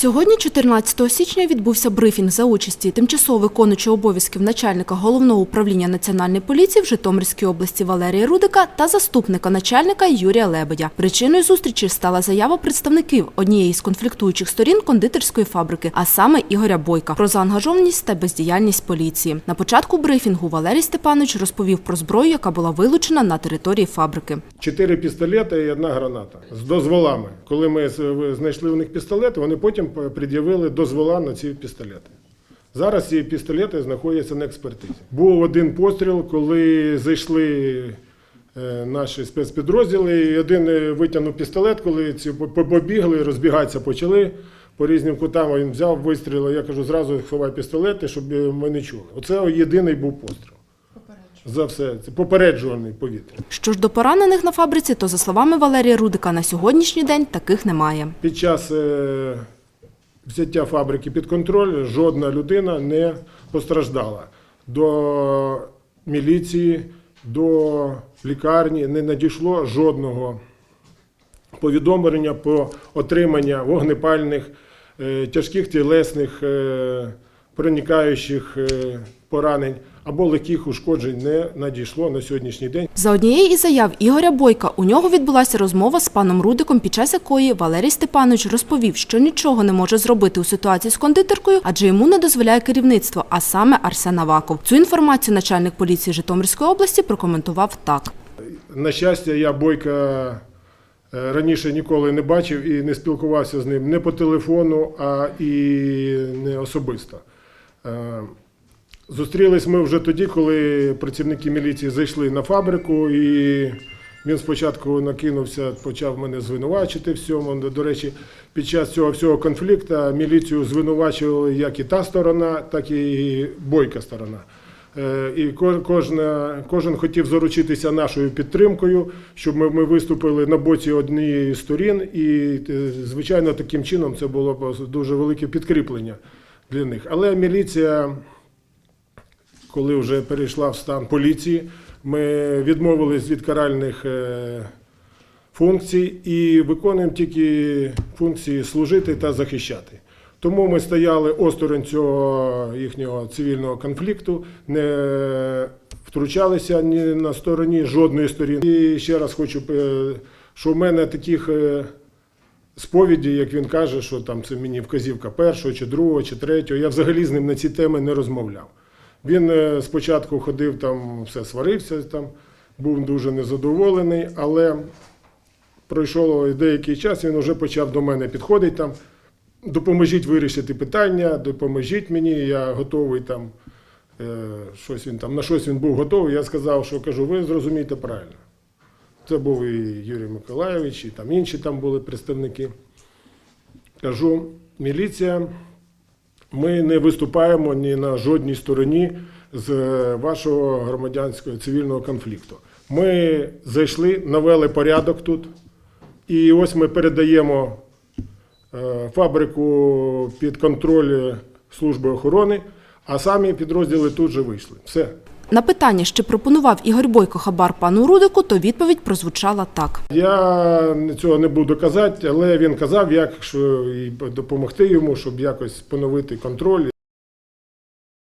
Сьогодні, 14 січня, відбувся брифінг за участі тимчасово виконуючого обов'язків начальника головного управління національної поліції в Житомирській області Валерія Рудика та заступника начальника Юрія Лебедя. Причиною зустрічі стала заява представників однієї з конфліктуючих сторін кондитерської фабрики, а саме Ігоря Бойка, про заангажованість та бездіяльність поліції. На початку брифінгу Валерій Степанович розповів про зброю, яка була вилучена на території фабрики. Чотири пістолети і одна граната з дозволами. Коли ми знайшли в них пістолети, вони потім пред'явили дозвола на ці пістолети. Зараз ці пістолети знаходяться на експертизі. Був один постріл, коли зайшли е, наші спецпідрозділи, і один е, витягнув пістолет, коли ці по- по- побігли, розбігатися почали. По різним кутам він взяв, вистрілив. Я кажу, зразу ховай пістолети, щоб е, ми не чули. Оце єдиний був постріл. За все. Це попереджувальний повітря. Що ж до поранених на фабриці, то за словами Валерія Рудика, на сьогоднішній день таких немає. Під час взяття фабрики під контроль жодна людина не постраждала. До міліції, до лікарні не надійшло жодного повідомлення про отримання вогнепальних, е, тяжких тілесних, е, проникаючих е, поранень або легких ушкоджень не надійшло на сьогоднішній день. За однією із заяв Ігоря Бойка у нього відбулася розмова з паном Рудиком, під час якої Валерій Степанович розповів, що нічого не може зробити у ситуації з кондитеркою, адже йому не дозволяє керівництво, а саме Арсен Аваков. Цю інформацію начальник поліції Житомирської області прокоментував так. На щастя, я Бойка е, раніше ніколи не бачив і не спілкувався з ним не по телефону, а і не особисто. Зустрілись ми вже тоді, коли працівники міліції зайшли на фабрику, і він спочатку накинувся, почав мене звинувачити в цьому. До речі, під час цього всього конфлікту міліцію звинувачували як і та сторона, так і бойка сторона. Е, І кожна, кожен хотів заручитися нашою підтримкою, щоб ми, ми виступили на боці однієї сторін. І, е, звичайно, таким чином це було дуже велике підкріплення для них. Але міліція, коли вже перейшла в стан поліції, ми відмовились від каральних е, функцій і виконуємо тільки функції служити та захищати. Тому ми стояли осторонь цього їхнього цивільного конфлікту, не втручалися ні на стороні жодної сторін. І ще раз хочу, е, що в мене таких е, сповіді, як він каже, що там це мені вказівка першого, чи другого, чи третього. Я взагалі з ним на ці теми не розмовляв. Він е, спочатку ходив там, все сварився, там, був дуже незадоволений, але пройшов деякий час, він вже почав до мене підходити там. Допоможіть вирішити питання, допоможіть мені, я готовий там. е, Щось він там на щось він був готовий. Я сказав, що кажу, ви зрозумієте правильно. Це був і Юрій Миколайович, і там інші там були представники. Кажу, міліція, ми не виступаємо ні на жодній стороні з вашого громадянського цивільного конфлікту. Ми зайшли, навели порядок тут, і ось ми передаємо е, фабрику під контроль служби охорони, а самі підрозділи тут же вийшли. Все. На питання, чи пропонував Ігор Бойко хабар пану Рудику, то відповідь прозвучала так. Я цього не буду казати, але він казав, як що допомогти йому, щоб якось поновити контроль.